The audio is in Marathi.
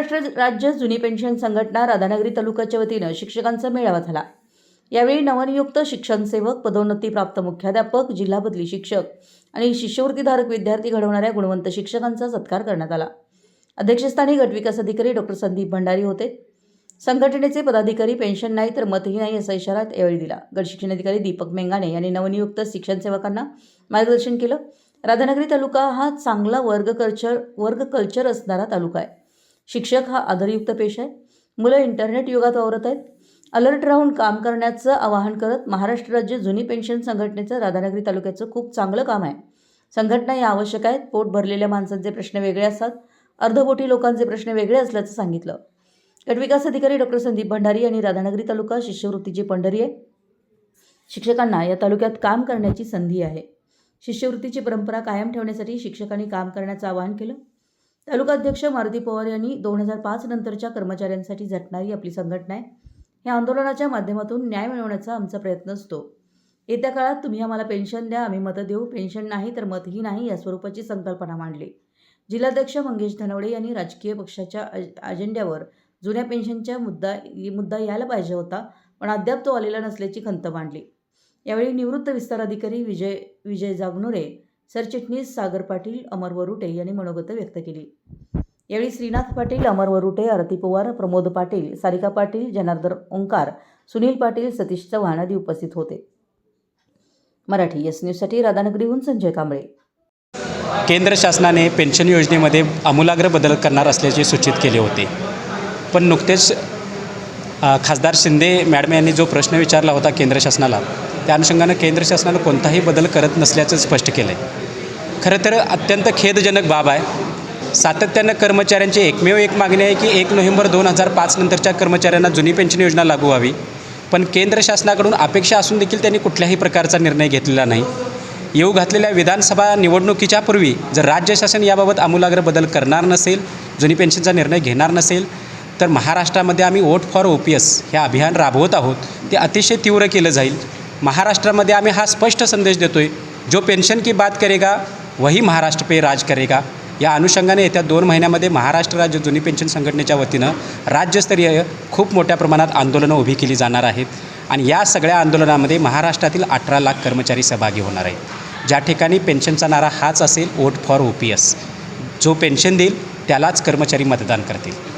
महाराष्ट्र राज्य जुनी पेन्शन संघटना राधानगरी तालुक्याच्या वतीनं शिक्षकांचा मेळावा झाला. यावेळी नवनियुक्त शिक्षण सेवक पदोन्नतीप्राप्त मुख्याध्यापक जिल्हा बदली शिक्षक आणि शिष्यवृत्तीधारक विद्यार्थी घडवणाऱ्या गुणवंत शिक्षकांचा सत्कार करण्यात आला. अध्यक्षस्थानी गटविकास अधिकारी डॉक्टर संदीप भंडारी होते. संघटनेचे पदाधिकारी पेन्शन नाही तर मतही नाही असा इशारा यावेळी दिला. गट शिक्षणाधिकारी दीपक मेंगाणे यांनी नवनियुक्त शिक्षण सेवकांना मार्गदर्शन केलं. राधानगरी तालुका हा चांगला वर्ग कल्चर वर्ग कल्चर असणारा तालुका आहे. शिक्षक हा आदरयुक्त पेश आहे. मुलं इंटरनेट युगात वावरत आहेत. अलर्ट राहून काम करण्याचं आवाहन करत महाराष्ट्र राज्य जुनी पेन्शन संघटनेचं राधानगरी तालुक्याचं खूप चांगलं काम आहे. संघटना या आवश्यक आहेत. पोट भरलेल्या माणसांचे प्रश्न वेगळे असतात. अर्धपोटी लोकांचे प्रश्न वेगळे असल्याचं सांगितलं. गटविकास अधिकारी डॉक्टर संदीप भंडारी यांनी राधानगरी तालुका शिष्यवृत्तीची पंढरी आहे. शिक्षकांना या तालुक्यात काम करण्याची संधी आहे. शिष्यवृत्तीची परंपरा कायम ठेवण्यासाठी शिक्षकांनी काम करण्याचं आवाहन केलं. तालुकाध्यक्ष मारुती पवार यांनी दोन हजार पाच नंतरच्या कर्मचाऱ्यांसाठी झटणारी आपली संघटना आहे. या आंदोलनाच्या माध्यमातून न्याय मिळवण्याचा आमचा प्रयत्न असतो. येत्या काळात तुम्ही आम्हाला पेन्शन द्या आम्ही मतं देऊ. पेन्शन नाही तर मतही नाही या स्वरूपाची संकल्पना मांडली. जिल्हाध्यक्ष मंगेश धनवडे यांनी राजकीय पक्षाच्या अजेंड्यावर जुन्या पेन्शनच्या मुद्दा मुद्दा यायला पाहिजे होता पण अद्याप तो आलेला नसल्याची खंत मांडली. यावेळी निवृत्त विस्तार अधिकारी विजय विजय जागनुरे सरचिटणीस सागर पाटील अमर वरुटे यांनी मनोगत व्यक्त केली. यावेळी श्रीनाथ पाटील अमर वरुटे आरती पवार प्रमोद पाटील सारिका पाटील जनार्दन ओंकार सुनील पाटील सतीश चव्हाण आदी उपस्थित होते. मराठी एस न्यूजसाठी राधानगरीहून संजय कांबळे. केंद्र शासनाने पेन्शन योजनेमध्ये आमूलाग्र बदल करणार असल्याचे सूचित केले होते. पण नुकतेच खासदार शिंदे मॅडम यांनी जो प्रश्न विचारला होता केंद्र शासनाला त्या अनुषंगानं केंद्र शासनानं कोणताही बदल करत नसल्याचं स्पष्ट केलं आहे खरं तर अत्यंत खेदजनक बाब आहे. सातत्यानं कर्मचाऱ्यांची एकमेव एक मागणी आहे की एक नोव्हेंबर दोन हजार पाच नंतरच्या कर्मचाऱ्यांना जुनी पेन्शन योजना लागू व्हावी. पण केंद्र शासनाकडून अपेक्षा असून देखील त्यांनी कुठल्याही प्रकारचा निर्णय घेतलेला नाही. येऊ घातलेल्या विधानसभा निवडणुकीच्या पूर्वी जर राज्य शासन याबाबत आमूलाग्र बदल करणार नसेल जुनी पेन्शनचा निर्णय घेणार नसेल तर महाराष्ट्रामध्ये आम्ही vote for O P S हे अभियान राबवत आहोत. ते अतिशय तीव्र केलं जाईल. महाराष्ट्रामध्ये आम्ही हा स्पष्ट संदेश देतो आहे जो पेन्शन की बात करेगा वही महाराष्ट्र पे राज करेगा. या अनुषंगाने येत्या दोन महिन्यामध्ये महाराष्ट्र राज्य जुनी पेन्शन संघटनेच्या वतीनं राज्यस्तरीय खूप मोठ्या प्रमाणात आंदोलनं उभी केली जाणार आहेत. आणि या सगळ्या आंदोलनामध्ये महाराष्ट्रातील अठरा लाख कर्मचारी सहभागी होणार आहेत. ज्या ठिकाणी पेन्शनचा नारा हाच असेल vote for O P S. जो पेन्शन देईल त्यालाच कर्मचारी मतदान करतील.